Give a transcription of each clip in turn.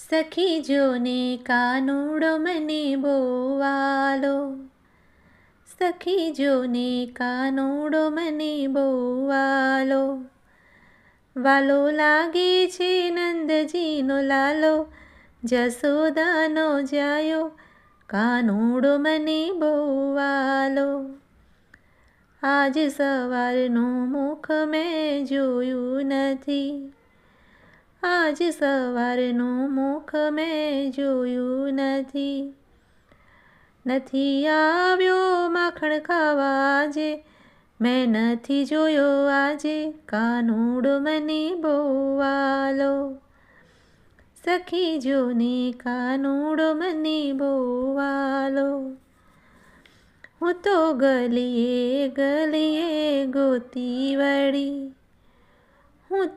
સખી જોને કાનુડો મને બોવાલો સખી જોને કાનુડો મને બોવાલો વાલો લાગે છે નંદજીનો લાલો જસોદાનો જાયો કાનુડો મને બોવાલો આજ સવારનું મુખ મેં જોયું નથી આજ સવારનું મુખ મેં જોયું નથી. નથી આવ્યો માખણ ખાવા આજે. મેં નથી જોયો આજે કાનુડો મને બોવાલો. સખી જોને કાનુડો મને બોવાલો. હું તો ગલીએ ગલીએ ગોતી વળી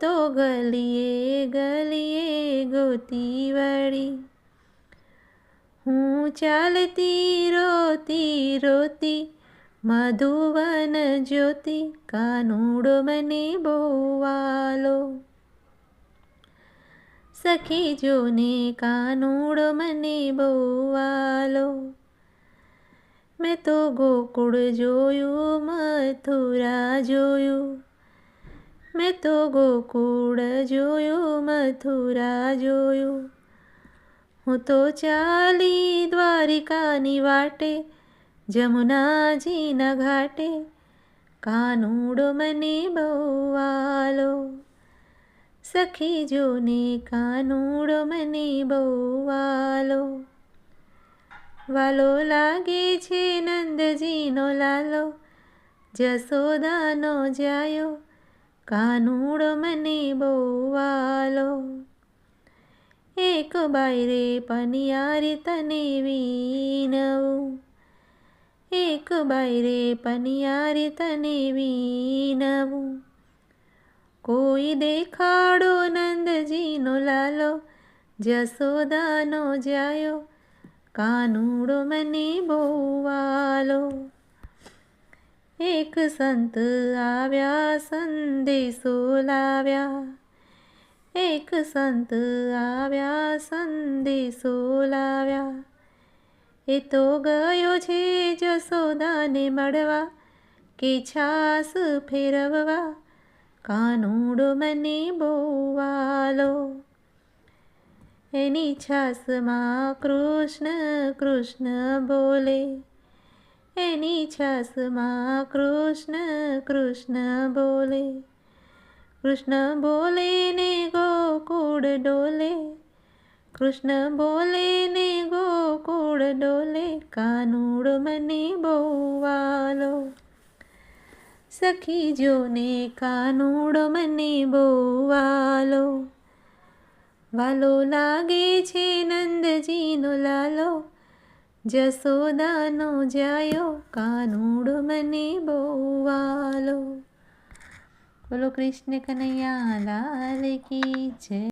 તો ગલીએ ગલીએ ગોતી વળી હું ચાલતી રોતી રોતી મધુવન જ્યોતિ કાનુડો મને બોવાલો સખી જોને કાનુડો મને બોવાલો મેં તો ગોકુળ જોયું મથુરા જોયું મેં તો ગોકુળ જોયું, મથુરા જોયું. હું તો ચાલી દ્વારિકાની વાટે, જમુનાજીના ઘાટે, કાનુડો મને બહુવાલો સખી જોને કાનુડો મને બહુવાલો વાલો લાગે છે નંદજીનો લાલો જસોદાનો જાયો કાનુડો મને બોવાલો. એક બાયરે પનિયારી તને વીનવું એક બાયરે પનિયારી તને વીનવું કોઈ દેખાડો નંદજીનો લાલો જસોદાનો જાયો. કાનુડો મને બોવાલો. એક સંત આવ્યા સંદેશો લાવ્યા એક સંત આવ્યા સંદેશો લાવ્યા એ તો ગયો છે જસોદાને મળવા કે છાસ ફેરવવા કાનુડો મને બોવાલો એની છાસમાં કૃષ્ણ કૃષ્ણ બોલે એની છાસમાં કૃષ્ણ કૃષ્ણ બોલે. કૃષ્ણ બોલે ને ગોકુળ ડોલે. કૃષ્ણ બોલે ને ગોકુળ ડોલે, કાનુડ મને બોવાલો. સખી જોને કાનુડ મને બોવાલો. વાલો લાગે છે લાલો જસોદાનો જાયો કાનુડો મને બોવાલો. બોલો કૃષ્ણ કનૈયા લાલ કી જય.